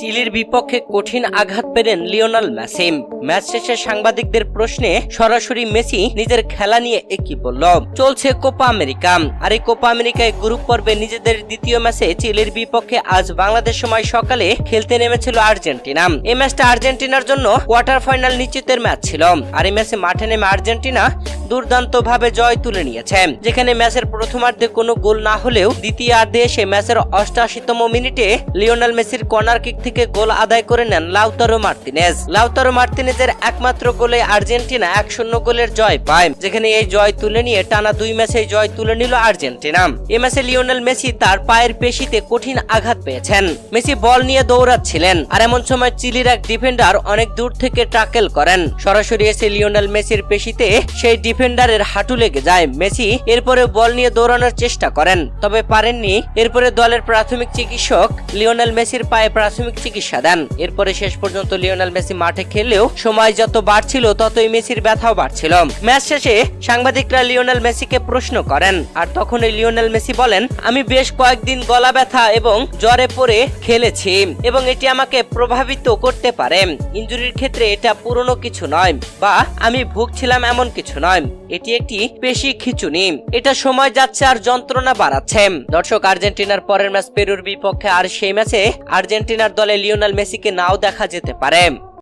চিলির বিপক্ষে কঠিন আঘাত পেলেন লিওনাল মেসি। ম্যাচ শেষে সাংবাদিকদের প্রশ্নে সরাসরি মেসি নিজের খেলা নিয়ে একই বলল। চলছে কোপা আমেরিকা। আর এই কোপা আমেরিকায় গ্রুপ পর্বে নিজেদের দ্বিতীয় ম্যাচে চিলির বিপক্ষে আজ বাংলাদেশ সময় সকালে খেলতে নেমেছিল আর্জেন্টিনা। এই ম্যাচটা আর্জেন্টিনার জন্য কোয়ার্টার ফাইনাল নিশ্চিতের ম্যাচ ছিল। আর এই ম্যাচে মাঠে নেমে আর্জেন্টিনা দুর্দান্তভাবে জয় তুলে নিয়েছে। যেখানে ম্যাচের প্রথমার্ধে কোনো গোল না হলেও দ্বিতীয়ার্ধে এসে ম্যাচের অষ্টাশিতম মিনিটে লিওনেল মেসির কর্নার কিক থেকে গোল আদায় করে নেন লাউতারো মার্তিনেজ। লাউতারো মার্তিনেজের একমাত্র গোলে আর্জেন্টিনা এক শূন্য গোলের জয় পায়, যেখানে এই জয় তুলে নিয়ে টানা দুই ম্যাচে জয় তুলে নিল আর্জেন্টিনা। এ ম্যাচে লিওনেল মেসি তার পায়ের পেশিতে কঠিন আঘাত পেয়েছেন। মেসি বল নিয়ে দৌড়াচ্ছিলেন, আর এমন সময় চিলির এক ডিফেন্ডার অনেক দূর থেকে টাকেল করেন। সরাসরি এসে লিওনেল মেসির পেশিতে সেই ডিফেন্ডারের হাঁটু লেগে যায় মেসি এরপরে বল নিয়ে দৌড়ানোর চেষ্টা করেন। তবে পারেননি, এরপরে দলের প্রাথমিক চিকিৎসক লিওনেল মেসির পায়ে প্রাথমিক চিকিৎসা দেন। এরপরে শেষ পর্যন্ত লিওনেল মেসি মাঠে খেললেও সময় যত বাড়ছিল, ততই মেসির ব্যথাও বাড়ছিল। ম্যাচ শেষে সাংবাদিকরা লিওনেল মেসিকে প্রশ্ন করেন, আর তখন এই লিওনেল মেসি বলেন, আমি বেশ কয়েকদিন গলা ব্যথা এবং জ্বরে পড়ে খেলেছি এবং এটি আমাকে প্রভাবিত করতে পারে। ইনজুরির ক্ষেত্রে এটা পুরনো কিছু নয় বা আমি ভুগছিলাম এমন কিছু নয়। এটি একটি পেশি খিচুনি এটা সময় যাচ্ছে আর যন্ত্রণা বাড়াচ্ছে। দর্শক, আর্জেন্টিনার পরের ম্যাচ পেরুর বিপক্ষে আর সেই ম্যাচে আর্জেন্টিনার দলে লিওনাল মেসিকে নাও দেখা যেতে পারে।